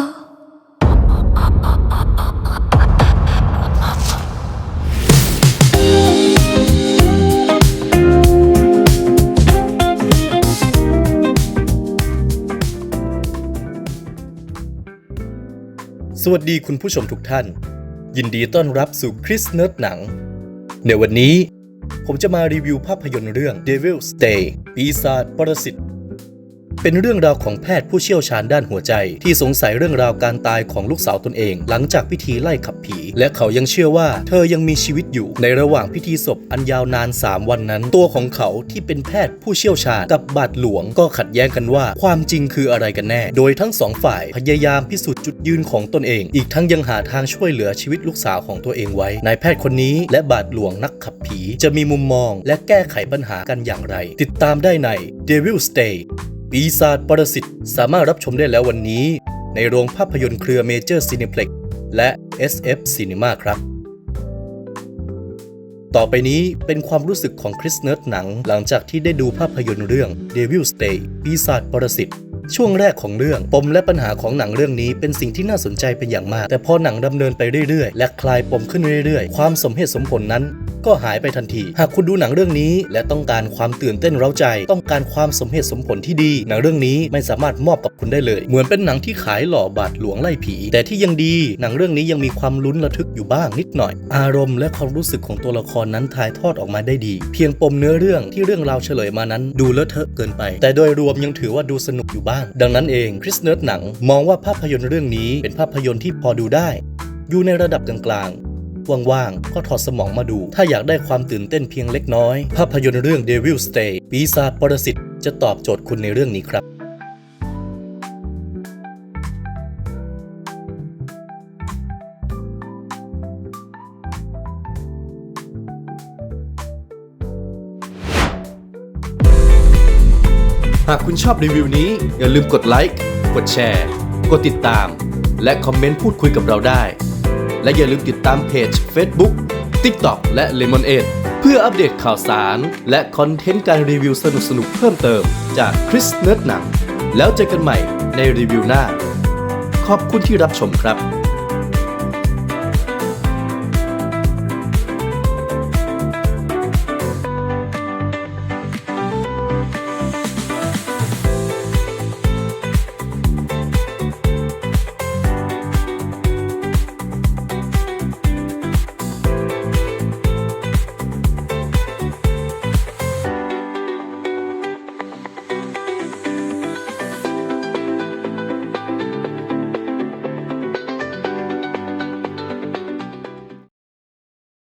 สวัสดีคุณผู้ชมทุกท่าน ยินดีต้อนรับสู่คริสเนิร์ดหนัง ในวันนี้ ผมจะมารีวิวภาพยนตร์เรื่อง Devil's Day ปีศาจปรสิต เป็นเรื่องราวของแพทย์ผู้เชี่ยวชาญด้านหัวใจ ที่สงสัยเรื่องราวการตายของลูกสาวตนเอง หลังจากพิธีไล่ขับผี และเขายังเชื่อว่า เธอยังมีชีวิตอยู่ ในระหว่างพิธีศพอันยาวนาน 3 วันนั้น ตัวของเขาที่เป็นแพทย์ผู้เชี่ยวชาญกับบาทหลวงก็ขัดแย้งกันว่า ความจริงคืออะไรกันแน่ โดยทั้งสองฝ่ายพยายามพิสูจน์จุดยืนของตนเอง อีกทั้งยังหาทางช่วยเหลือชีวิตลูกสาวของตัวเองไว้ นายแพทย์คนนี้และบาทหลวงนักขับผีจะมีมุมมอง และแก้ไขปัญหากันอย่างไร ติดตามได้ใน Devil's Day ปีศาจปรสิตสามารถรับชมได้แล้ววันนี้ ในโรงภาพยนตร์เครือเมเจอร์ซีนิเพล็กและ SF Cinema ครับ ต่อไปนี้เป็นความรู้สึกของคริสเนิร์ดหนังหลังจากที่ได้ดูภาพยนตร์เรื่อง Devil's Day ปีศาจปรสิตช่วงแรกของเรื่องปมและปัญหาของหนังเรื่องนี้เป็นสิ่งที่น่าสนใจเป็นอย่างมาก แต่พอหนังดำเนินไปเรื่อยๆ และคลายปมขึ้นเรื่อยๆ ความสมเหตุสมผลนั้น ก็หายไปทันที หากคุณดูหนังเรื่องนี้ และต้องการความตื่นเต้นเร้าใจ ต้องการความสมเหตุสมผลที่ดี หนังเรื่องนี้ไม่สามารถมอบกับคุณได้เลย เหมือนเป็นหนังที่ขายหล่อบาทหลวงไล่ผี แต่ที่ยังดี หนังเรื่องนี้ยังมีความลุ้นระทึกอยู่บ้างนิดหน่อย อารมณ์และความรู้สึกของตัวละครนั้นถ่ายทอดออกมาได้ดี เพียงปมเนื้อเรื่องที่เรื่องราวเฉลยมานั้น ดูเลอะเทอะเกินไป แต่โดยรวมยังถือว่าดูสนุกอยู่บ้าง ดังนั้นเองคริสเนิร์ดหนังมองว่าภาพยนตร์เรื่องนี้เป็นภาพยนตร์ที่พอดูได้ อยู่ในระดับกลางๆ ว่างๆ ก็ถอดสมองมาดู ถ้าอยากได้ความตื่นเต้นเพียงเล็กน้อย ภาพยนตร์เรื่อง Devil's Day ปีศาจปรสิตจะตอบโจทย์คุณในเรื่องนี้ครับหากคุณชอบรีวิวนี้ อย่าลืมกดไลค์ กดแชร์ กดติดตาม และคอมเมนต์พูดคุยกับเราได้ และอย่าลืมติดตามเพจ Facebook TikTok และ Lemon 8เพื่ออัปเดตข่าวสาร และคอนเทนต์การรีวิวสนุกๆเพิ่มเติมจากคริสเนิร์ดหนัง แล้วเจอกันใหม่ในรีวิวหน้า ขอบคุณที่รับชมครับ